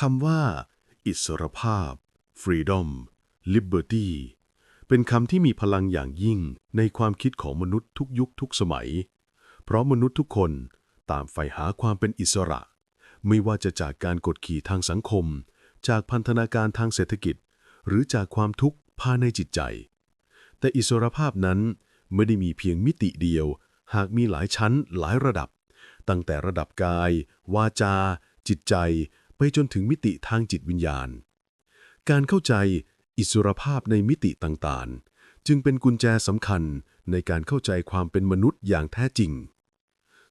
คำว่า อิสรภาพ freedom liberty เป็นคำที่มีพลังอย่างยิ่งในความคิดของมนุษย์ทุกยุคทุกสมัย เพราะมนุษย์ทุกคนต่างใฝ่หาความเป็นอิสระ ไม่ว่าจะจากการกดขี่ทางสังคม จากพันธนาการทางเศรษฐกิจ หรือจากความทุกข์ภายในจิตใจ แต่อิสรภาพนั้นไม่ได้มีเพียงมิติเดียว หากมีหลายชั้นหลายระดับ ตั้งแต่ระดับกาย วาจา จิตใจ ไปจนถึงมิติทางจิตวิญญาณ การเข้าใจอิสรภาพในมิติต่างๆ จึงเป็นกุญแจสำคัญในการเข้าใจความเป็นมนุษย์อย่างแท้จริง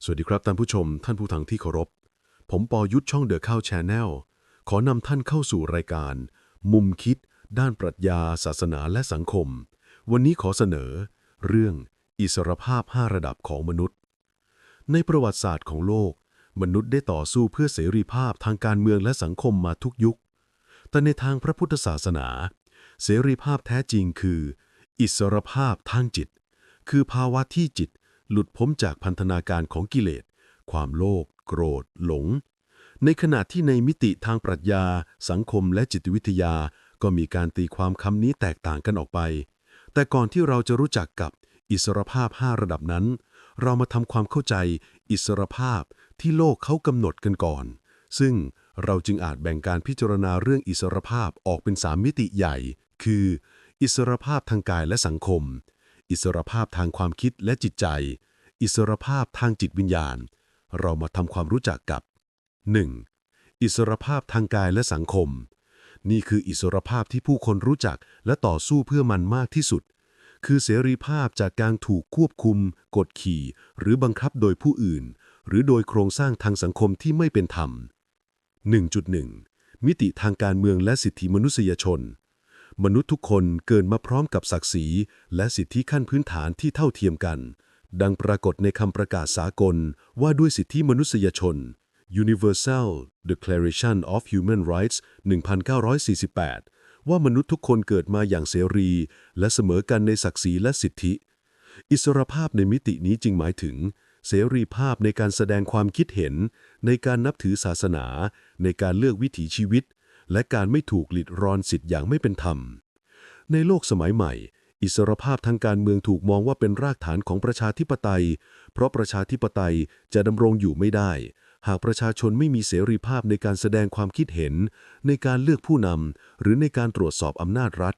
สวัสดีครับท่านผู้ชม ท่านผู้ทังที่เคารพ ผมปอยุทธช่องเดอะข้าวแชนแนลขอนำท่านเข้าสู่รายการ มุมคิด ด้านปรัชญา ศาสนาและสังคม วันนี้ขอเสนอ เรื่องอิสรภาพ 5 ระดับของมนุษย์ ในประวัติศาสตร์ของโลก มนุษย์ได้ต่อสู้เพื่อเสรีภาพทางการเมืองและสังคมมาทุกยุค แต่ในทางพระพุทธศาสนา เสรีภาพแท้จริงคือ อิสรภาพทางจิต คือภาวะที่จิตหลุดพ้นจากพันธนาการของกิเลส ความโลภ โกรธ หลง ในขณะที่ในมิติทางปรัชญา สังคมและจิตวิทยา ก็มีการตีความคำนี้แตกต่างกันออกไป แต่ก่อนที่เราจะรู้จักกับอิสรภาพ 5 ระดับนั้น เรามาทำความเข้าใจอิสรภาพ ที่โลกเขากำหนดกันก่อน ซึ่งเราจึงอาจแบ่งการพิจารณาเรื่องอิสรภาพออกเป็น3มิติใหญ่ คือ อิสรภาพทางกายและสังคม อิสรภาพทางความคิดและจิตใจ อิสรภาพทางจิตวิญญาณ เรามาทำความรู้จักกับ 1. อิสรภาพทางกายและสังคม นี่คืออิสรภาพที่ผู้คนรู้จักและต่อสู้เพื่อมันมากที่สุด คือเสรีภาพจากการถูกควบคุม กดขี่ หรือบังคับโดยผู้อื่น หรือโดยโครงสร้างทางสังคมที่ไม่เป็นธรรม 1.1 มิติทางการเมืองและสิทธิมนุษยชน มนุษย์ทุกคนเกิดมาพร้อมกับศักดิ์ศรี และสิทธิขั้นพื้นฐานที่เท่าเทียมกัน ดังปรากฏในคำประกาศสากลว่าด้วยสิทธิมนุษยชน Universal Declaration of Human Rights 1948 ว่ามนุษย์ทุกคนเกิดมาอย่างเสรี และเสมอกันในศักดิ์ศรีและสิทธิ อิสรภาพในมิตินี้จึงหมายถึง เสรีภาพในการแสดงความคิดเห็น ในการนับถือศาสนา ในการเลือกวิถีชีวิต และการไม่ถูกหลิดรอนสิทธิ์อย่างไม่เป็นธรรม ในโลกสมัยใหม่ อิสรภาพทางการเมืองถูกมองว่าเป็นรากฐานของประชาธิปไตย เพราะประชาธิปไตยจะดำรงอยู่ไม่ได้ หากประชาชนไม่มีเสรีภาพในการแสดงความคิดเห็น ในการเลือกผู้นำหรือในการตรวจสอบอำนาจรัฐ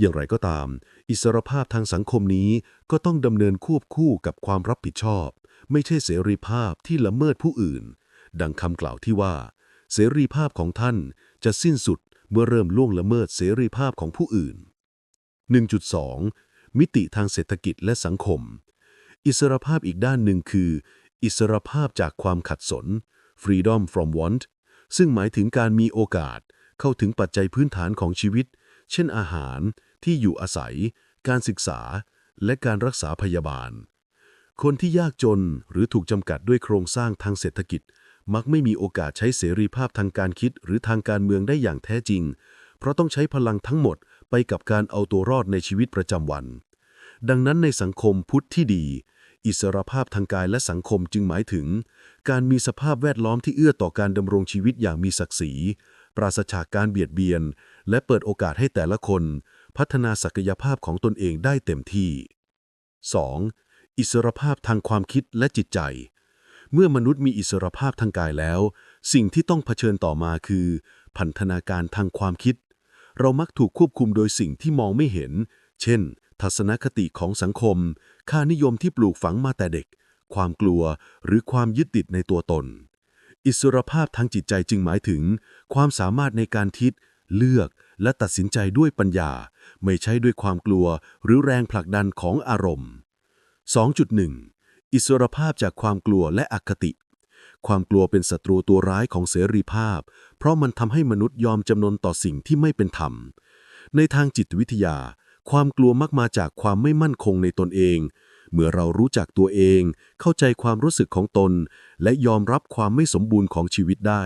อย่างไรก็ตาม อิสรภาพทางสังคมนี้ก็ต้องดำเนินควบคู่กับความรับผิดชอบ ไม่ใช่เสรีภาพที่ละเมิดผู้อื่น ดังคำกล่าวที่ว่า เสรีภาพของท่านจะสิ้นสุดเมื่อเริ่มล่วงละเมิดเสรีภาพของผู้อื่น 1.2 มิติทางเศรษฐกิจและสังคม อิสรภาพอีกด้านหนึ่งคือ อิสรภาพจากความขัดสน freedom from want ซึ่งหมายถึงการมีโอกาสเข้าถึงปัจจัยพื้นฐานของชีวิต เช่นอาหาร ที่อยู่อาศัย การศึกษา และการรักษาพยาบาล คนที่ยากจนหรือถูกจำกัดด้วยโครงสร้างทางเศรษฐกิจ มักไม่มีโอกาสใช้เสรีภาพทางการคิดหรือทางการเมืองได้อย่างแท้จริง เพราะต้องใช้พลังทั้งหมดไปกับการเอาตัวรอดในชีวิตประจำวัน ดังนั้นในสังคมพุทธที่ดี อิสรภาพทางกายและสังคมจึงหมายถึง การมีสภาพแวดล้อมที่เอื้อต่อการดำรงชีวิตอย่างมีศักดิ์ศรี ปราศจากการเบียดเบียน และเปิดโอกาสให้แต่ละคน พัฒนาศักยภาพของตนเองได้เต็มที่ 2. อิสรภาพทางความคิดและจิตใจ เมื่อมนุษย์มีอิสรภาพทางกายแล้ว สิ่งที่ต้องเผชิญต่อมาคือ พันธนาการทางความคิด เรามักถูกควบคุมโดยสิ่งที่มองไม่เห็น เช่น ทัศนคติของสังคม ค่านิยมที่ปลูกฝังมาแต่เด็ก ความกลัวหรือความยึดติดในตัวตนอิสรภาพทางจิตใจจึงหมายถึง ความสามารถในการคิด เลือกและตัดสินใจด้วยปัญญา ไม่ใช่ด้วยความกลัวหรือแรงผลักดันของอารมณ์ 2.1 อิสรภาพจากความกลัวและอคติ ความกลัวเป็นศัตรูตัวร้ายของเสรีภาพ เพราะมันทำให้มนุษย์ยอมจำนนต่อสิ่งที่ไม่เป็นธรรม ในทางจิตวิทยา ความกลัวมักมาจากความไม่มั่นคงในตนเอง เมื่อเรารู้จักตัวเอง เข้าใจความรู้สึกของตน และยอมรับความไม่สมบูรณ์ของชีวิตได้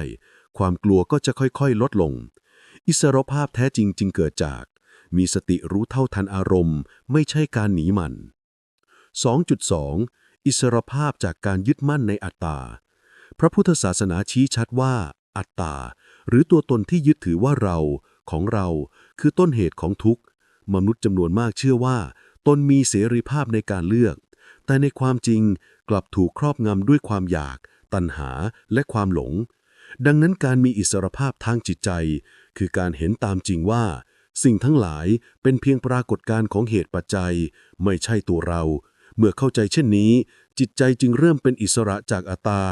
ความกลัวก็จะค่อยๆ ลดลง อิสรภาพแท้จริงจึงเกิดจาก มีสติรู้เท่าทันอารมณ์ ไม่ใช่การหนีมัน 2.2 อิสรภาพจากการยึดมั่นในอัตตา พระพุทธศาสนาชี้ชัดว่า อัตตา หรือตัวตนที่ยึดถือว่าเราของเราคือต้นเหตุของทุกข์ มนุษย์จำนวนมากเชื่อว่า ตนมีเสรีภาพในการเลือก แต่ในความจริงกลับถูกครอบงำด้วยความอยาก ตัณหาและความหลง ดังนั้นการมีอิสรภาพทางจิตใจ คือการเห็นตามจริงว่า สิ่งทั้งหลายเป็นเพียงปรากฏการณ์ของเหตุปัจจัย ไม่ใช่ตัวเรา เมื่อเข้าใจเช่นนี้ จิตใจจึงเริ่มเป็นอิสระจากอัตตา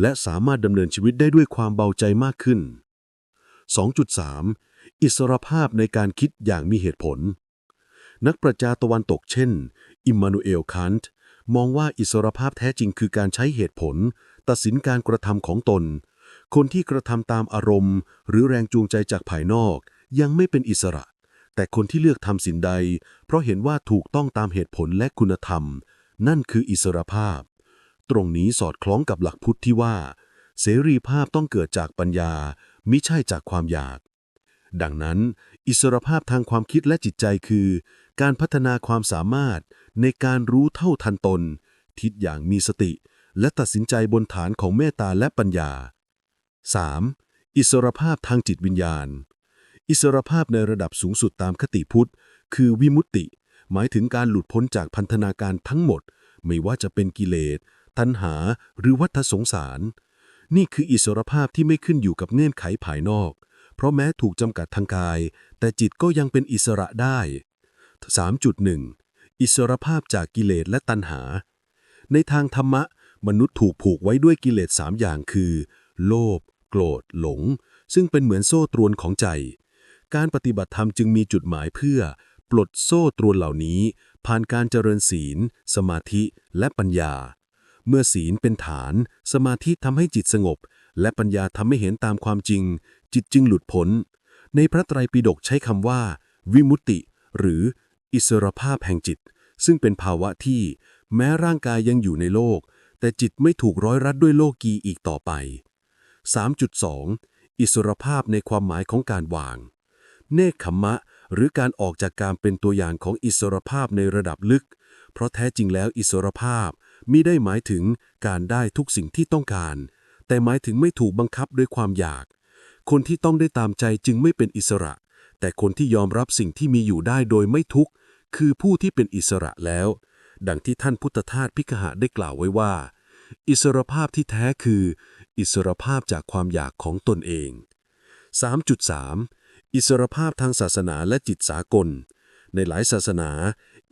และสามารถดำเนินชีวิตได้ด้วยความเบาใจมากขึ้น 2.3 อิสรภาพในการคิดอย่างมีเหตุผล นักปรัชญาตะวันตกเช่น อิมมานูเอลคันต์มองว่าอิสรภาพแท้จริงคือการใช้เหตุผล ตัดสินการกระทำของตน คนที่กระทำตามอารมณ์ หรือแรงจูงใจจากภายนอก ยังไม่เป็นอิสระ แต่คนที่เลือกทำสิ่งใด เพราะเห็นว่าถูกต้องตามเหตุผลและคุณธรรม นั่นคืออิสรภาพ ตรงนี้สอดคล้องกับหลักพุทธที่ว่า เสรีภาพต้องเกิดจากปัญญา มิใช่จากความอยาก ดังนั้น อิสรภาพทางความคิดและจิตใจคือ การพัฒนาความสามารถในการรู้เท่าทันตน ทิศอย่างมีสติและตัดสินใจบนฐานของเมตตาและปัญญา 3. อิสรภาพทางจิตวิญญาณ อิสรภาพในระดับสูงสุดตามคติพุทธ คือวิมุตติ หมายถึงการหลุดพ้นจากพันธนาการทั้งหมด ไม่ว่าจะเป็นกิเลส ตัณหา หรือวัฏสงสาร นี่คืออิสรภาพที่ไม่ขึ้นอยู่กับเงื่อนไขภายนอก เพราะแม้ถูกจำกัดทางกาย แต่จิตก็ยังเป็นอิสระได้ 3.1 อิสรภาพจากกิเลสและตัณหา ในทางธรรมะ มนุษย์ถูกผูกไว้ด้วยกิเลสสามอย่างคือ โลภ รธ หลง ซึ่งเป็นเหมือนโซ่ตรวนของใจ การปฏิบัติธรรมจึงมีจุดหมายเพื่อ ปลดโซ่ตรวนเหล่านี้ ผ่านการเจริญศีล สมาธิและปัญญา เมื่อศีลเป็นฐาน สมาธิทำให้จิตสงบ และปัญญาทำให้เห็นตามความจริง จิตจึงหลุดพ้น ในพระไตรปิฎกใช้คำว่า วิมุตติ หรือ อิสรภาพแห่งจิต ซึ่งเป็นภาวะที่ แม้ร่างกายยังอยู่ในโลกแต่จิตไม่ถูกร้อยรัดด้วยโลกีอีกต่อไป 3.2 อิสรภาพในความหมายของการวาง เนคขมมะ หรือการออกจากการเป็นตัวอย่างของอิสรภาพในระดับลึก เพราะแท้จริงแล้วอิสรภาพมิได้หมายถึงการได้ทุกสิ่งที่ต้องการ แต่หมายถึงไม่ถูกบังคับด้วยความอยาก คนที่ต้องได้ตามใจจึงไม่เป็นอิสระ แต่คนที่ยอมรับสิ่งที่มีอยู่ได้โดยไม่ทุกข์คือผู้ที่เป็นอิสระแล้ว ดังที่ท่านพุทธทาสพิกหะได้กล่าวไว้ว่า อิสรภาพที่แท้คือ อิสรภาพจากความอยากของตนเอง 3.3 อิสรภาพทางศาสนาและจิตสากล ในหลายศาสนา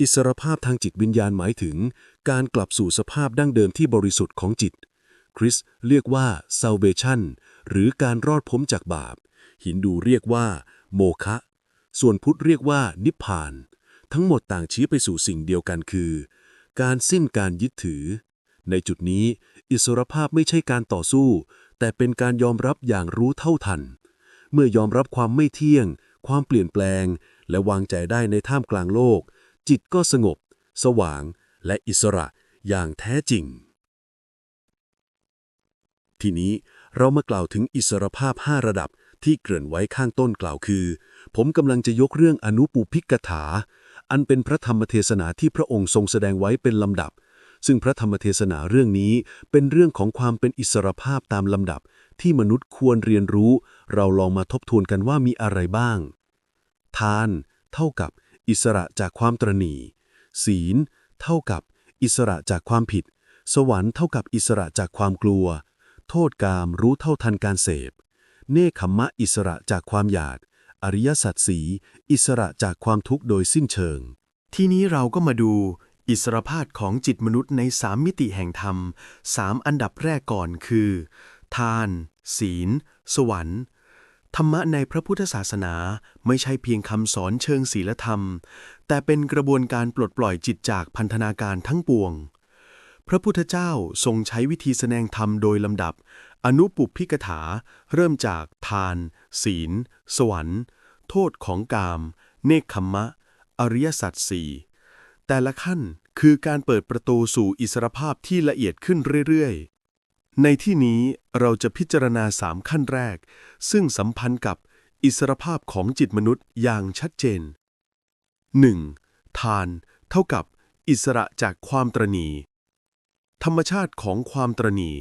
อิสรภาพทางจิตวิญญาณหมายถึง การกลับสู่สภาพดั้งเดิมที่บริสุทธิ์ของจิต คริสต์เรียกว่า salvation หรือการรอดพ้นจากบาปฮินดูเรียกว่า โมคะ ส่วนพุทธเรียกว่า นิพพาน ทั้งหมดต่างชี้ไปสู่สิ่งเดียวกันคือ การสิ้นการยึดถือ ในจุดนี้ อิสรภาพไม่ใช่การต่อสู้ แต่เป็นการยอมรับอย่างรู้เท่าทัน เมื่อยอมรับความไม่เที่ยง ความเปลี่ยนแปลง และวางใจได้ในท่ามกลางโลก จิตก็สงบ สว่าง และอิสระอย่างแท้จริง ทีนี้เรามากล่าวถึงอิสรภาพ 5 ระดับที่เกริ่นไว้ข้างต้นกล่าวคือ ผมกำลังจะยกเรื่องอนุปูพิกถา อันเป็นพระธรรมเทศนาที่พระองค์ทรงแสดงไว้เป็นลำดับ ซึ่งพระธรรมเทศนาเรื่องนี้เป็นเรื่องของความเป็นอิสรภาพตามลำดับ ที่มนุษย์ควรเรียนรู้ เราลองมาทบทวนกันว่ามีอะไรบ้าง ทาน เท่ากับ อิสระจากความตรณีศีล เท่ากับ อิสระจากความผิด สวรรค์เท่ากับอิสระจากความกลัว โทษกามรู้เท่าทันการเสพ เนคขมะอิสระจากความอยากอริยสัจสีอิสระจากความทุกข์โดยสิ้นเชิง ทีนี้เราก็มาดู อิสรภาพของจิตมนุษย์ในสามมิติแห่งธรรมสามอันดับแรกก่อนคือ ทาน ศีล สวรรค์ ธรรมะในพระพุทธศาสนาไม่ใช่เพียงคำสอนเชิงศีลธรรม แต่เป็นกระบวนการปลดปล่อยจิตจากพันธนาการทั้งปวง พระพุทธเจ้าทรงใช้วิธีแสดงธรรมโดยลำดับ อนุปุพพิกถา เริ่มจากทาน ศีล สวรรค์ โทษของกาม เนคขมมะ อริยสัจสี่ แต่ละขั้นคือการเปิดประตูสู่อิสรภาพที่ละเอียดขึ้นเรื่อยๆ ในที่นี้เราจะพิจารณาสามขั้นแรก ซึ่งสัมพันธ์กับอิสรภาพของจิตมนุษย์อย่างชัดเจน 1. ทานเท่ากับอิสระจากความตรณี ธรรมชาติของความตรณี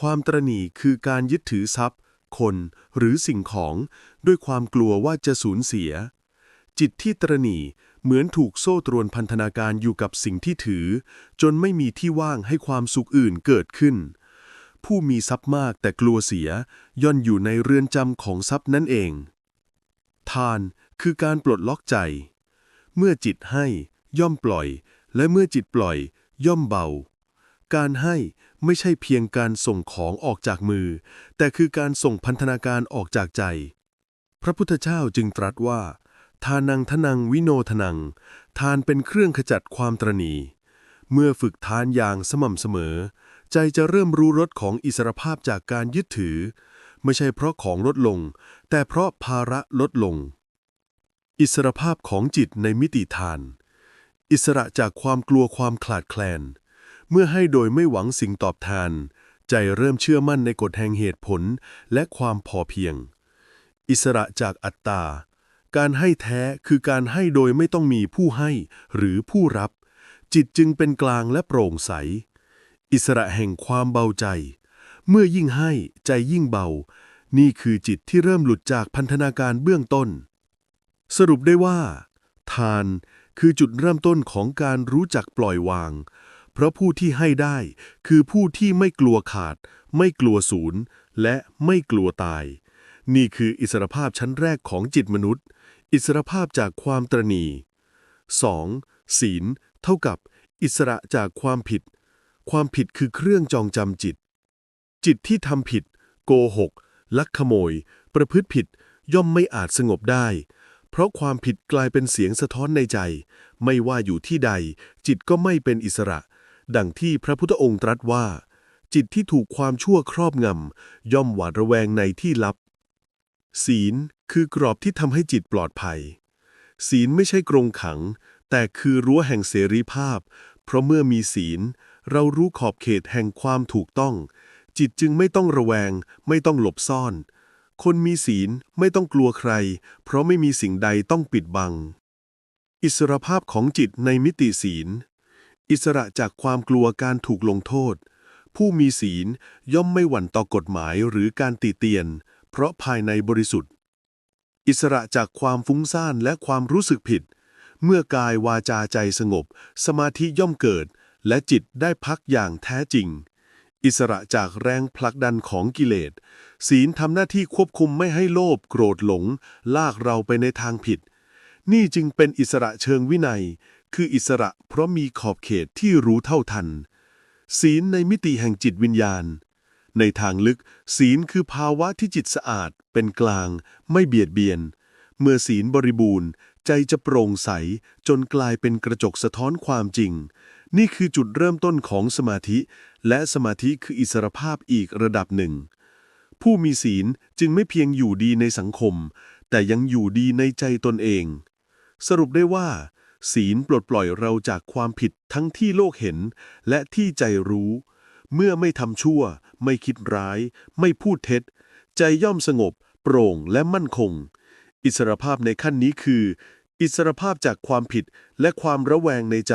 ความตรณีคือการยึดถือทรัพย์ คนหรือสิ่งของด้วยความกลัวว่าจะสูญเสีย จิตที่ตระหนี่ เหมือนถูกโซ่ตรวนพันธนาการอยู่กับสิ่งที่ถือ จนไม่มีที่ว่างให้ความสุขอื่นเกิดขึ้น ผู้มีทรัพย์มากแต่กลัวเสีย ย่อนอยู่ในเรือนจำของทรัพย์นั่นเอง ทานคือการปลดล็อกใจ เมื่อจิตให้ ย่อมปล่อย และเมื่อจิตปล่อย ย่อมเบา การให้ไม่ใช่เพียงการส่งของออกจากมือ แต่คือการส่งพันธนาการออกจากใจ พระพุทธเจ้าจึงตรัสว่า ทานังทนังวิโนทนัง ทานเป็นเครื่องขจัดความตรณี เมื่อฝึกทานอย่างสม่ำเสมอ ใจจะเริ่มรู้รสของอิสรภาพจากการยึดถือ ไม่ใช่เพราะของลดลง แต่เพราะภาระลดลง อิสรภาพของจิตในมิติทาน อิสระจากความกลัวความขลาดแคลน เมื่อให้โดยไม่หวังสิ่งตอบแทนใจเริ่มเชื่อมั่นในกฎแห่งเหตุผลและความพอเพียง อิสระจากอัตตา การให้แท้คือการให้โดยไม่ต้องมีผู้ให้หรือผู้รับ จิตจึงเป็นกลางและโปร่งใส อิสระแห่งความเบาใจ เมื่อยิ่งให้ใจยิ่งเบา นี่คือจิตที่เริ่มหลุดจากพันธนาการเบื้องต้น สรุปได้ว่า ทานคือจุดเริ่มต้นของการรู้จักปล่อยวาง เพราะผู้ที่ให้ได้คือผู้ที่ไม่กลัวขาด ไม่กลัวศูนย์ และไม่กลัวตาย นี่คืออิสรภาพชั้นแรกของจิตมนุษย์ อิสรภาพจากความตรณี 2. ศีล เท่ากับ อิสระจากความผิด ความผิดคือเครื่องจองจำจิต จิตที่ทำผิด โกหก ลักขโมย ประพฤติผิด ย่อมไม่อาจสงบได้ เพราะความผิดกลายเป็นเสียงสะท้อนในใจ ไม่ว่าอยู่ที่ใด จิตก็ไม่เป็นอิสระ ดังที่พระพุทธองค์ตรัสว่า จิตที่ถูกความชั่วครอบงำย่อมหวาดระแวงในที่ลับ ศีล คือกรอบที่ทำให้จิตปลอดภัย ศีลไม่ใช่กรงขัง แต่คือรั้วแห่งเสรีภาพ เพราะเมื่อมีศีล เรารู้ขอบเขตแห่งความถูกต้อง จิตจึงไม่ต้องระแวง ไม่ต้องหลบซ่อน คนมีศีลไม่ต้องกลัวใคร เพราะไม่มีสิ่งใดต้องปิดบัง อิสรภาพของจิตในมิติศีล อิสระจากความกลัวการถูกลงโทษ ผู้มีศีลย่อมไม่หวั่นต่อกฎหมายหรือการติเตียน เพราะภายในบริสุทธิ์ อิสระจากความฟุ้งซ่านและความรู้สึกผิด เมื่อกายวาจาใจสงบ สมาธิย่อมเกิด และจิตได้พักอย่างแท้จริง อิสระจากแรงผลักดันของกิเลส ศีลทำหน้าที่ควบคุมไม่ให้โลภโกรธหลง ลากเราไปในทางผิด นี่จึงเป็นอิสระเชิงวินัย คืออิสระเพราะมีขอบเขตที่รู้เท่าทัน ศีลในมิติแห่งจิตวิญญาณ ในทางลึก ศีลคือภาวะที่จิตสะอาด เป็นกลาง ไม่เบียดเบียน เมื่อศีลบริบูรณ์ ใจจะโปร่งใส จนกลายเป็นกระจกสะท้อนความจริง นี่คือจุดเริ่มต้นของสมาธิ และสมาธิคืออิสรภาพอีกระดับหนึ่ง ผู้มีศีลจึงไม่เพียงอยู่ดีในสังคม แต่ยังอยู่ดีในใจตนเอง สรุปได้ว่า ศีลปลดปล่อยเราจากความผิดทั้งที่โลกเห็น และที่ใจรู้ เมื่อไม่ทำชั่ว ไม่คิดร้าย ไม่พูดเท็จ ใจย่อมสงบ โปร่งและมั่นคง อิสรภาพในขั้นนี้คือ อิสรภาพจากความผิดและความระแวงในใจ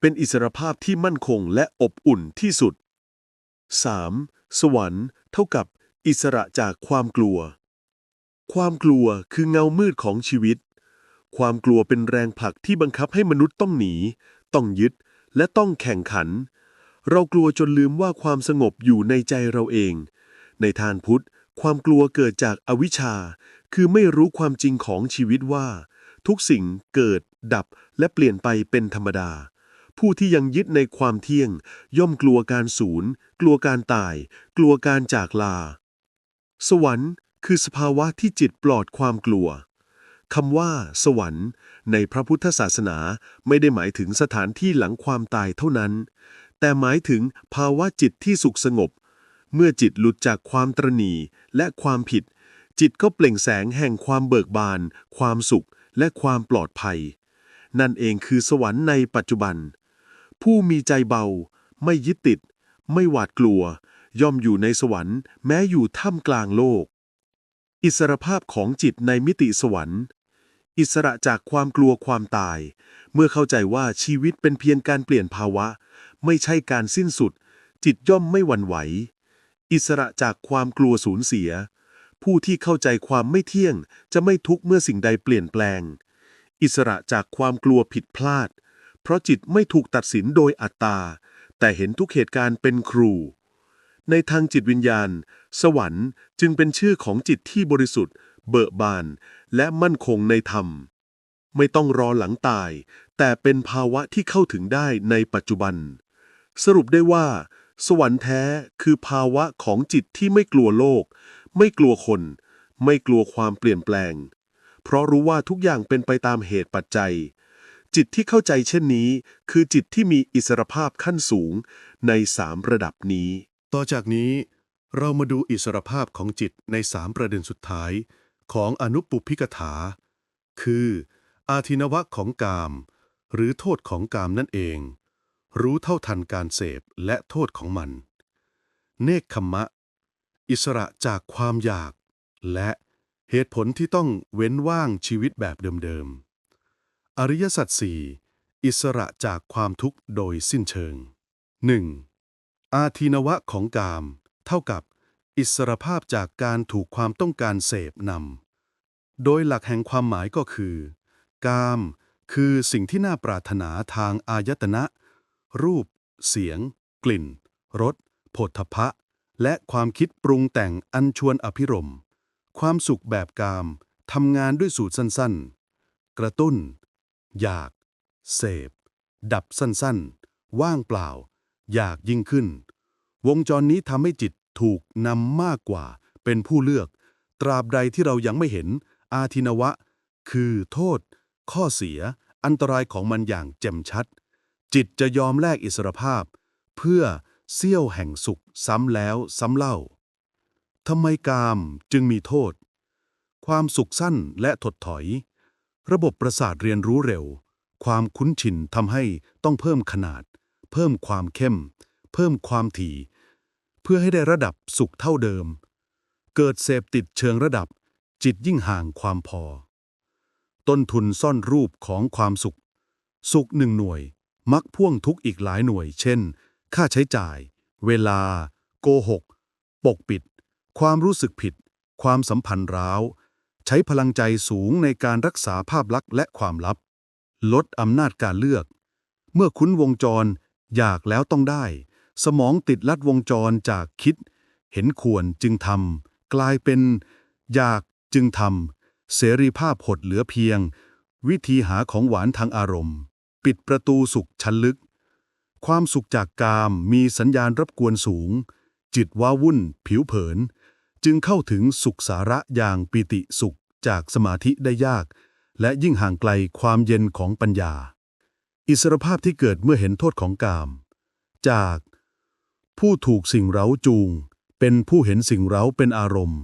เป็นอิสรภาพที่มั่นคงและอบอุ่นที่สุด 3. สวรรค์ เท่ากับ อิสระจากความกลัว ความกลัวคือเงามืดของชีวิต ความกลัวเป็นแรงผลักที่บังคับให้มนุษย์ต้องหนี ต้องยึด และต้องแข่งขัน เรากลัวจนลืมว่าความสงบอยู่ในใจเราเอง ในทานพุทธ ความกลัวเกิดจากอวิชชา คือไม่รู้ความจริงของชีวิตว่า ทุกสิ่งเกิด ดับและเปลี่ยนไปเป็นธรรมดา ผู้ที่ยังยึดในความเที่ยง ย่อมกลัวการสูญกลัวการตาย กลัวการจากลา สวรรค์ คือสภาวะที่จิตปลอดความกลัวคำว่า สวรรค์ ในพระพุทธศาสนาไม่ได้หมายถึงสถานที่หลังความตายเท่านั้น แต่หมายถึงภาวะจิตที่สุขสงบ เมื่อจิตหลุดจากความตรณีและความผิด จิตก็เปล่งแสงแห่งความเบิกบาน ความสุขและความปลอดภัย นั่นเองคือสวรรค์ในปัจจุบัน ผู้มีใจเบา ไม่ยึดติด ไม่หวาดกลัว ย่อมอยู่ในสวรรค์ แม้อยู่ท่ามกลางโลก อิสรภาพของจิตในมิติสวรรค์อิสระจากความกลัวความตาย เมื่อเข้าใจว่าชีวิตเป็นเพียงการเปลี่ยนภาวะ ไม่ใช่การสิ้นสุด จิตย่อมไม่หวั่นไหว อิสระจากความกลัวสูญเสีย ผู้ที่เข้าใจความไม่เที่ยงจะไม่ทุกข์เมื่อสิ่งใดเปลี่ยนแปลง อิสระจากความกลัวผิดพลาด เพราะจิตไม่ถูกตัดสินโดยอัตตา แต่เห็นทุกเหตุการณ์เป็นครู ในทางจิตวิญญาณ สวรรค์จึงเป็นชื่อของจิตที่บริสุทธิ์ เบิกบาน และมั่นคงในธรรมไม่ต้องรอหลังตาย แต่เป็นภาวะที่เข้าถึงได้ในปัจจุบัน สรุปได้ว่า สวรรค์แท้คือภาวะของจิตที่ไม่กลัวโลก ไม่กลัวคน ไม่กลัวความเปลี่ยนแปลง เพราะรู้ว่าทุกอย่างเป็นไปตามเหตุปัจจัย จิตที่เข้าใจเช่นนี้ คือจิตที่มีอิสรภาพขั้นสูงในสามระดับนี้ ต่อจากนี้ เรามาดูอิสรภาพของจิตในสามประเด็นสุดท้ายของอนุปปุพิกถา คือ อาทินวะของกาม หรือโทษของกามนั่นเอง รู้เท่าทันการเสพและโทษของมัน เนคขมมะ อิสระจากความอยาก และเหตุผลที่ต้องเว้นว่างชีวิตแบบเดิมๆ อริยสัจสี่อิสระจากความทุกข์โดยสิ้นเชิง 1. อาทินวะของกาม เท่ากับอิสรภาพจากการถูกความต้องการเสพนำ โดยหลักแห่งความหมายก็คือ กาม คือสิ่งที่น่าปรารถนาทางอายตนะ รูป เสียง กลิ่น รสโผฏฐัพะ และความคิดปรุงแต่งอันชวนอภิรม ความสุขแบบกาม ทำงานด้วยสูตรสั้นๆ กระตุ้น อยาก เสพ ดับสั้นๆ ว่างเปล่า อยากยิ่งขึ้น วงจรนี้ทำให้จิตถูกนำมากกว่า เป็นผู้เลือก ตราบใดที่เรายังไม่เห็น อาทินวะ คือโทษ ข้อเสีย อันตรายของมันอย่างแจ่มชัด จิตจะยอมแลกอิสรภาพ เพื่อเสี้ยวแห่งสุขซ้ำแล้วซ้ำเล่าทำไมกามจึงมีโทษ ความสุขสั้นและถดถอย ระบบประสาทเรียนรู้เร็ว ความคุ้นชินทำให้ต้องเพิ่มขนาด เพิ่มความเข้ม เพิ่มความถี่ เพื่อให้ได้ระดับสุขเท่าเดิม เกิดเสพติดเชิงระดับ จิตยิ่งห่างความพอ ต้นทุนซ่อนรูปของความสุข สุขหนึ่งหน่วย มักพ่วงทุกอีกหลายหน่วย เช่น ค่าใช้จ่าย เวลา โกหก ปกปิด ความรู้สึกผิด ความสัมพันธ์ร้าว ใช้พลังใจสูงในการรักษาภาพลักษณ์และความลับ ลดอำนาจการเลือก เมื่อคุ้นวงจร อยากแล้วต้องได้ สมองติดลัดวงจรจากคิด เห็นควรจึงทำกลายเป็น อยากจึงทำเสรีภาพหดเหลือเพียง วิธีหาของหวานทางอารมณ์ ปิดประตูสุขชั้นลึก ความสุขจากกามมีสัญญาณรบกวนสูง จิตว้าวุ่น ผิวเผิน จึงเข้าถึงสุขสาระอย่างปิติสุขจากสมาธิได้ยาก และยิ่งห่างไกลความเย็นของปัญญา อิสรภาพที่เกิดเมื่อเห็นโทษของกาม จาก ผู้ถูกสิ่งเร้าจูง เป็นผู้เห็นสิ่งเร้าเป็นอารมณ์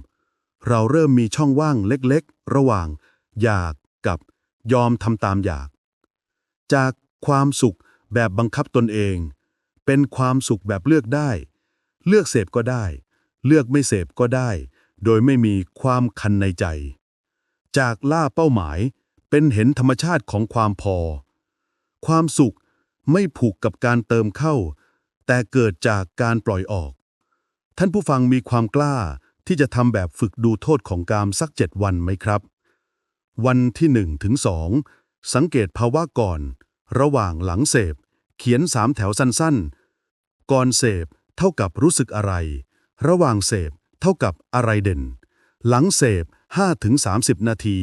เราเริ่มมีช่องว่างเล็กๆ ระหว่าง อยากกับยอมทำตามอยาก จากความสุขแบบบังคับตนเอง เป็นความสุขแบบเลือกได้ เลือกเสพก็ได้ เลือกไม่เสพก็ได้ โดยไม่มีความคันในใจ จากล่าเป้าหมายเป็นเห็นธรรมชาติของความพอ ความสุขไม่ผูกกับการเติมเข้า แต่เกิดจากการปล่อยออก ท่านผู้ฟังมีความกล้าที่จะทำแบบฝึกดูโทษของกามสักเจ็ดวันไหมครับ วันที่หนึ่งถึงสอง สังเกตภาวะก่อน ระหว่างหลังเสพ เขียนสามแถวสั้นๆ ก่อนเสพเท่ากับรู้สึกอะไร ระหว่างเสพเท่ากับอะไรเด่น หลังเสพ5ถึง30 นาที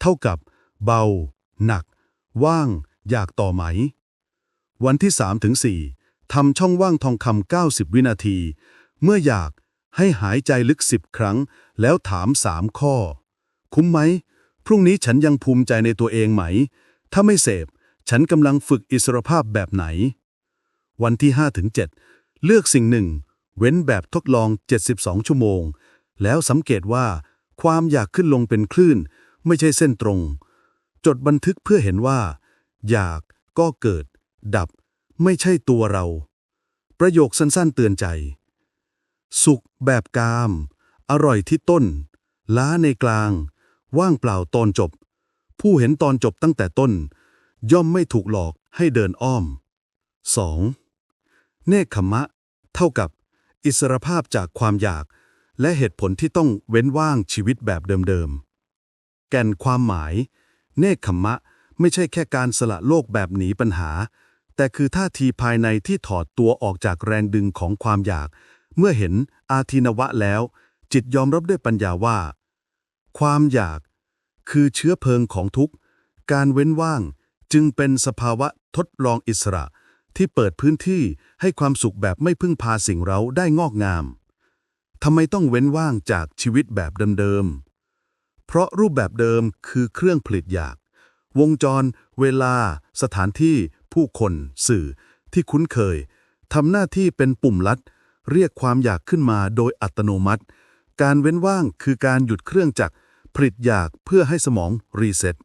เท่ากับ เบา หนัก ว่าง อยากต่อไหม วันที่3ถึง4ทำช่องว่างทองคำ90 วินาที เมื่ออยากให้หายใจลึก 10 ครั้ง แล้วถาม 3 ข้อ คุ้มไหม พรุ่งนี้ฉันยังภูมิใจในตัวเองไหม ถ้าไม่เสพ ฉันกำลังฝึกอิสรภาพแบบไหน วันที่5ถึง7เลือกสิ่งหนึ่ง เว้นแบบทดลอง 72 ชั่วโมง แล้วสังเกตว่า ความอยากขึ้นลงเป็นคลื่น ไม่ใช่เส้นตรง จดบันทึกเพื่อเห็นว่า อยากก็เกิด ดับ ไม่ใช่ตัวเรา ประโยคสั้นๆเตือนใจ สุขแบบกาม อร่อยที่ต้น ล้าในกลาง ว่างเปล่าตอนจบ ผู้เห็นตอนจบตั้งแต่ต้น ย่อมไม่ถูกหลอกให้เดินอ้อม 2. เนคขมะ เท่ากับ อิสรภาพจากความอยาก และเหตุผลที่ต้องเว้นว่างชีวิตแบบเดิมๆ แก่นความหมาย เนคขมะไม่ใช่แค่การสละโลกแบบหนีปัญหา แต่คือท่าทีภายในที่ถอดตัวออกจากแรงดึงของความอยาก เมื่อเห็นอาทินวะแล้ว จิตยอมรับด้วยปัญญาว่า ความอยาก คือเชื้อเพลิงของทุกข์ การเว้นว่างจึงเป็นสภาวะทดลองอิสระ ที่เปิดพื้นที่ให้ความสุขแบบไม่พึ่งพาสิ่งเราได้งอกงามทำไมต้องเว้นว่างจากชีวิตแบบเดิมๆ เพราะรูปแบบเดิมคือเครื่องผลิตอยาก วงจร เวลา สถานที่ ผู้คน สื่อ ที่คุ้นเคยทำหน้าที่เป็นปุ่มลัด เรียกความอยากขึ้นมาโดยอัตโนมัติ การเว้นว่างคือการหยุดเครื่องจักร ผลิตอยากเพื่อให้สมองรีเซ็ต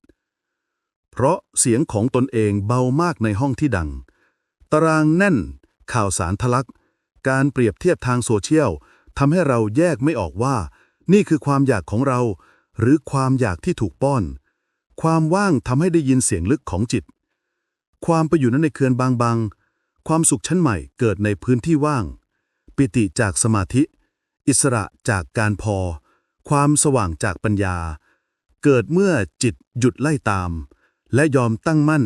เพราะเสียงของตนเองเบามากในห้องที่ดัง ตารางแน่น ข่าวสารทะลัก การเปรียบเทียบทางโซเชียลทำให้เราแยกไม่ออกว่า นี่คือความอยากของเรา หรือความอยากที่ถูกป้อน ความว่างทำให้ได้ยินเสียงลึกของจิต ความไปอยู่นั้นในเคือนบางบางๆความสุขชั้นใหม่เกิดในพื้นที่ว่าง ปิติจากสมาธิ อิสระจากการพอ ความสว่างจากปัญญา เกิดเมื่อจิตหยุดไล่ตาม และยอมตั้งมั่น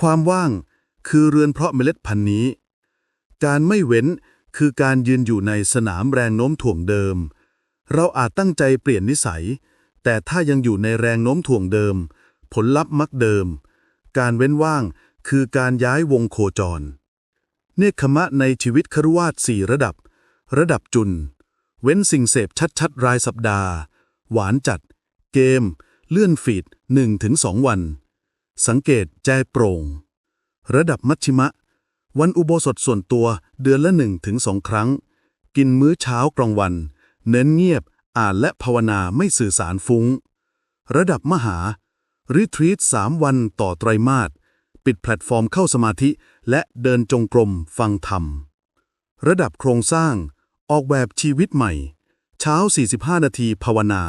ความว่างคือเรือนเพราะเมล็ดพันธุ์นี้ การไม่เว้นคือการยืนอยู่ในสนามแรงโน้มถ่วงเดิม เราอาจตั้งใจเปลี่ยนนิสัย แต่ถ้ายังอยู่ในแรงโน้มถ่วงเดิม ผลลัพธ์มักเดิม การเว้นว่างคือการย้ายวงโคจร เนคขมะในชีวิตครวาสสี่ระดับ ระดับจุน เว้นสิ่งเสพชัดๆ รายสัปดาห์ หวานจัด เกม เลื่อนฟีด 1-2 วัน สังเกตใจโปร่ง ระดับมัชชิมะ วันอุโบสถส่วนตัวเดือนละ 1-2 ครั้ง กินมื้อเช้ากลางวัน เน้นเงียบ อ่านและภาวนาไม่สื่อสารฟุง้ง ระดับมหารีทรีต3วันต่อไตรมาสปิดแพลตฟอร์มเข้าสมาธิ และเดินจงกรมฟังธรรม ระดับโครงสร้าง ออกแบบชีวิตใหม่ เช้า 45 นาทีภาวนา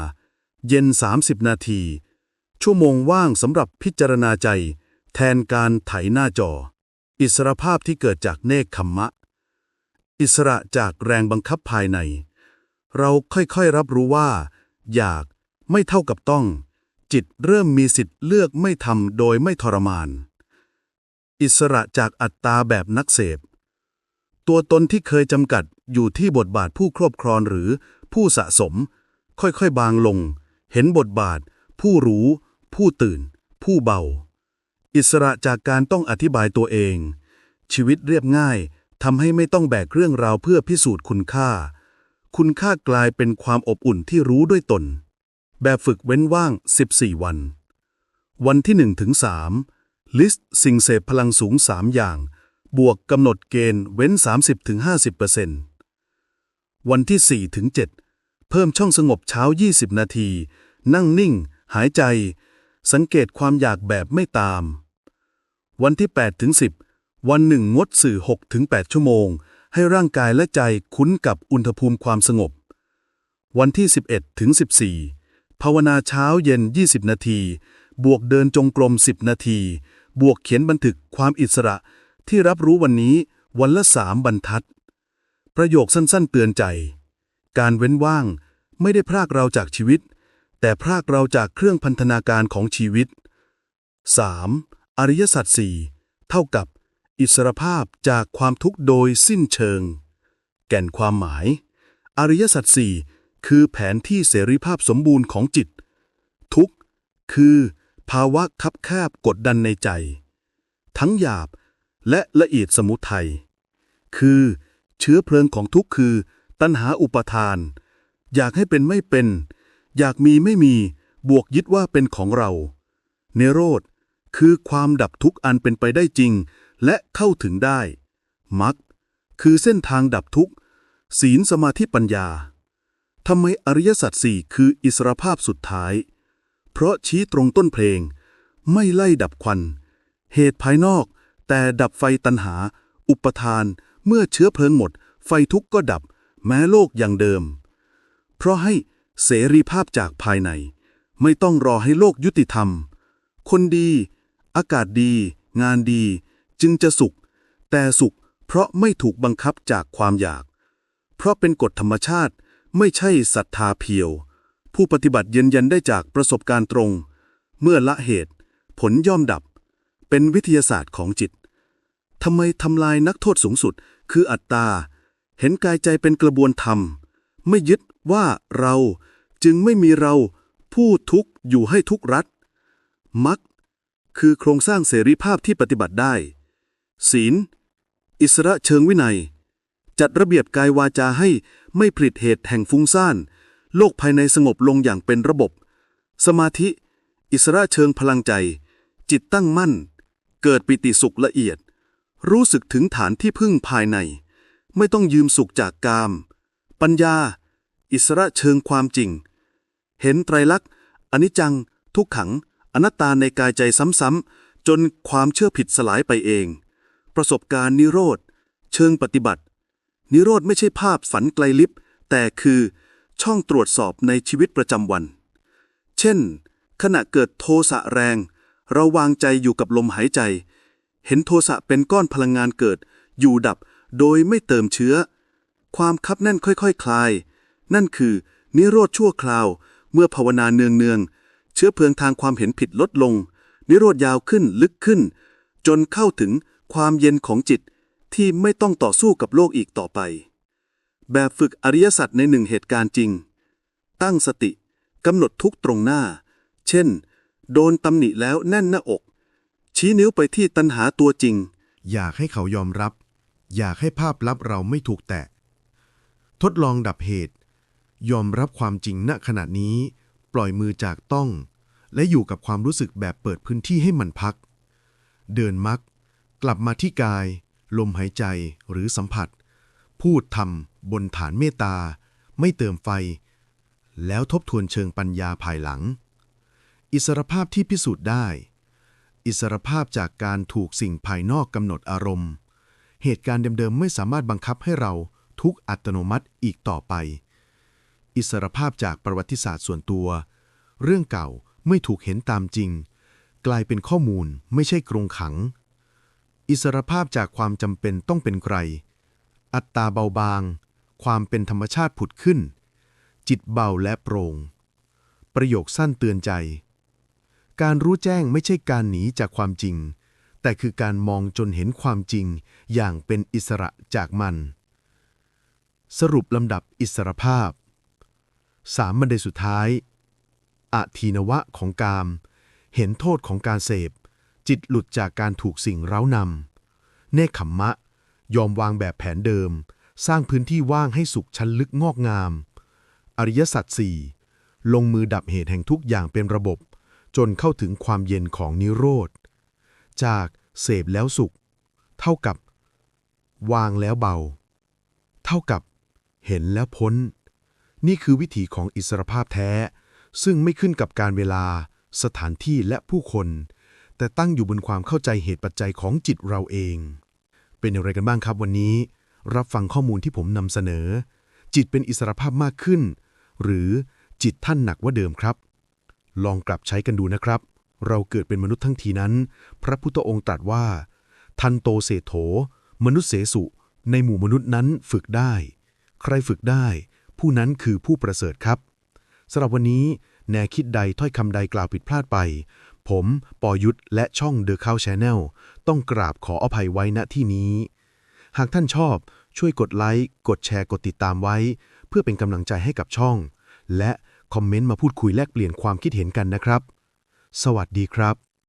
เย็น 30 นาที ชั่วโมงว่างสำหรับพิจารณาใจ แทนการไถหน้าจอ อิสรภาพที่เกิดจากเนคขมมะ อิสระจากแรงบังคับภายใน เราค่อยๆรับรู้ว่า อยากไม่เท่ากับต้อง จิตเริ่มมีสิทธิ์เลือกไม่ทำโดยไม่ทรมาน อิสระจากอัตตาแบบนักเสพ ตัวตนที่เคยจำกัดอยู่ที่บทบาทผู้ครอบครองหรือผู้สะสม ค่อยๆบางลง เห็นบทบาท ผู้รู้ ผู้ตื่น ผู้เบา อิสระจากการต้องอธิบายตัวเอง ชีวิตเรียบง่ายทำให้ไม่ต้องแบกเรื่องราวเพื่อพิสูจน์คุณค่า คุณค่ากลายเป็นความอบอุ่นที่รู้ด้วยตน แบบฝึกเว้นว่าง 14 วัน วันที่1ถึง3ลิสต์สิ่งเสพพลังสูง 3 อย่าง บวกกำหนดเกณฑ์เว้น 30-50%วันที่4ถึง7เพิ่มช่องสงบเช้า 20 นาที นั่งนิ่ง หายใจ สังเกตความอยากแบบไม่ตาม วันที่8ถึง10 วันหนึ่งงดสื่อ6ถึง8ชั่วโมง ให้ร่างกายและใจคุ้นกับอุณหภูมิความสงบ วันที่ 11ถึง14 ภาวนาเช้าเย็น 20 นาที บวกเดินจงกรม 10 นาที บวกเขียนบันทึกความอิสระ ที่รับรู้วันนี้วันละสามบรรทัด ประโยคสั้นๆเตือนใจ การเว้นว่างไม่ได้พรากเราจากชีวิต แต่พรากเราจากเครื่องพันธนาการของชีวิต 3. อริยสัจสี่เท่ากับ อิสรภาพจากความทุกข์โดยสิ้นเชิง แก่นความหมาย อริยสัจสี่คือแผนที่เสรีภาพสมบูรณ์ของจิต ทุกคือ ภาวะคับแคบกดดันในใจ ทั้งหยาบ และละเอียดสมุทัย คือ เชื้อเพลิงของทุกข์คือ ตัณหาอุปทาน อยากให้เป็นไม่เป็น อยากมีไม่มี บวกยึดว่าเป็นของเรา เนโรธ คือความดับทุกข์อันเป็นไปได้จริง และเข้าถึงได้มรรคคือเส้นทางดับทุกข์ ศีลสมาธิปัญญาทำไมอริยสัจสี่คืออิสรภาพสุดท้าย เพราะชี้ตรงต้นเพลง ไม่ไล่ดับควัน เหตุภายนอก แต่ดับไฟตัณหา อุปทาน เมื่อเชื้อเพลิงหมด ไฟทุกข์ก็ดับ แม้โลกอย่างเดิม เพราะให้เสรีภาพจากภายใน ไม่ต้องรอให้โลกยุติธรรม คนดี อากาศดี งานดี จึงจะสุข แต่สุขเพราะไม่ถูกบังคับจากความอยาก เพราะเป็นกฎธรรมชาติไม่ใช่ศรัทธาเพียว ผู้ปฏิบัติยืนยันได้จากประสบการณ์ตรง เมื่อละเหตุ ผลย่อมดับ เป็นวิทยาศาสตร์ของจิตทำไมทำลายนักโทษสูงสุด คืออัตตา เห็นกายใจเป็นกระบวนธรรม ไม่ยึดว่าเราจึงไม่มีเราผู้ทุกอยู่ให้ทุกรัฐมักคือโครงสร้างเสรีภาพที่ปฏิบัติได้ ศีล อิสระเชิงวินัย จัดระเบียบกายวาจาให้ไม่ผลิตเหตุแห่งฟุ้งซ่าน โลกภายในสงบลงอย่างเป็นระบบ สมาธิ อิสระเชิงพลังใจ จิตตั้งมั่น เกิดปิติสุขละเอียด รู้สึกถึงฐานที่พึ่งภายใน ไม่ต้องยืมสุขจากกาม ปัญญา อิสระเชิงความจริง เห็นไตรลักษณ์อนิจจัง ทุกขัง อนัตตาในกายใจซ้ำๆ จนความเชื่อผิดสลายไปเอง ประสบการณ์นิโรธ เชิงปฏิบัติ นิโรธไม่ใช่ภาพฝันไกลลิบ แต่คือช่องตรวจสอบในชีวิตประจำวัน เช่น ขณะเกิดโทสะแรง เราวางใจอยู่กับลมหายใจ เห็นโทสะเป็นก้อนพลังงานเกิด อยู่ดับโดยไม่เติมเชื้อ ความคับแน่นค่อยๆคคลาย นั่นคือ นิโรธชั่วคราว เมื่อภาวนาเนืองๆ เชื้อเพลิงทางความเห็นผิดลดลง นิโรธยาวขึ้นลึกขึ้น จนเข้าถึงความเย็นของจิตที่ไม่ต้องต่อสู้กับโลกอีกต่อไป แบบฝึกอริยสัจในหนึ่งเหตุการณ์จริง ตั้งสติกำหนดทุกตรงหน้า เช่น โดนตำหนิแล้วแน่นหน้าอก ชี้นิ้วไปที่ตัณหาตัวจริง อยากให้เขายอมรับ อยากให้ภาพลับเราไม่ถูกแตะ ทดลองดับเหตุ ยอมรับความจริงณขณะนี้ ปล่อยมือจากต้อง และอยู่กับความรู้สึกแบบเปิดพื้นที่ให้มันพัก เดินมัก กลับมาที่กาย ลมหายใจหรือสัมผัส พูดทำบนฐานเมตตา ไม่เติมไฟ แล้วทบทวนเชิงปัญญาภายหลัง อิสรภาพที่พิสูจน์ได้ อิสรภาพจากการถูกสิ่งภายนอกกำหนดอารมณ์ เหตุการณ์เดิมๆ ไม่สามารถบังคับให้เราทุกอัตโนมัติอีกต่อไป อิสรภาพจากประวัติศาสตร์ส่วนตัว เรื่องเก่าไม่ถูกเห็นตามจริง กลายเป็นข้อมูลไม่ใช่กรงขัง อิสรภาพจากความจำเป็นต้องเป็นใคร อัตตาเบาบาง ความเป็นธรรมชาติผุดขึ้น จิตเบาและโปร่ง ประโยคสั้นเตือนใจ การรู้แจ้งไม่ใช่การหนีจากความจริง แต่คือการมองจนเห็นความจริง อย่างเป็นอิสระจากมัน สรุปลำดับอิสรภาพสามบันไดสุดท้ายอาทีนวะของกาม เห็นโทษของการเสพ จิตหลุดจากการถูกสิ่งเร้านำเนคขมมะ ยอมวางแบบแผนเดิม สร้างพื้นที่ว่างให้สุขชั้นลึกงอกงาม อริยสัจสี่ลงมือดับเหตุแห่งทุกอย่างเป็นระบบ จนเข้าถึงความเย็นของนิโรธ จากเสพแล้วสุข เท่ากับ วางแล้วเบา เท่ากับ เห็นแล้วพ้น นี่คือวิถีของอิสรภาพแท้ ซึ่งไม่ขึ้นกับการเวลา สถานที่และผู้คน แต่ตั้งอยู่บนความเข้าใจเหตุปัจจัยของจิตเราเอง เป็นอย่างไรกันบ้างครับวันนี้ รับฟังข้อมูลที่ผมนำเสนอ จิตเป็นอิสรภาพมากขึ้น หรือจิตท่านหนักกว่าเดิมครับ ลองกลับใช้กันดูนะครับ เราเกิดเป็นมนุษย์ทั้งทีนั้น พระพุทธองค์ตรัสว่า ทันโตเศโถ มนุษย์เสสุ ในหมู่มนุษย์นั้นฝึกได้ ใครฝึกได้ ผู้นั้นคือผู้ประเสริฐครับสำหรับวันนี้ แนวคิดใดถ้อยคำใดกล่าวผิดพลาดไป ผมปอยุทธและช่อง The Cow Channel ต้องกราบขออภัยไว้ณที่นี้ หากท่านชอบช่วยกดไลค์ กดแชร์ กดติดตามไว้ เพื่อเป็นกำลังใจให้กับช่อง และ คอมเมนต์มาพูดคุยแลกเปลี่ยนความคิดเห็นกันนะครับ สวัสดีครับ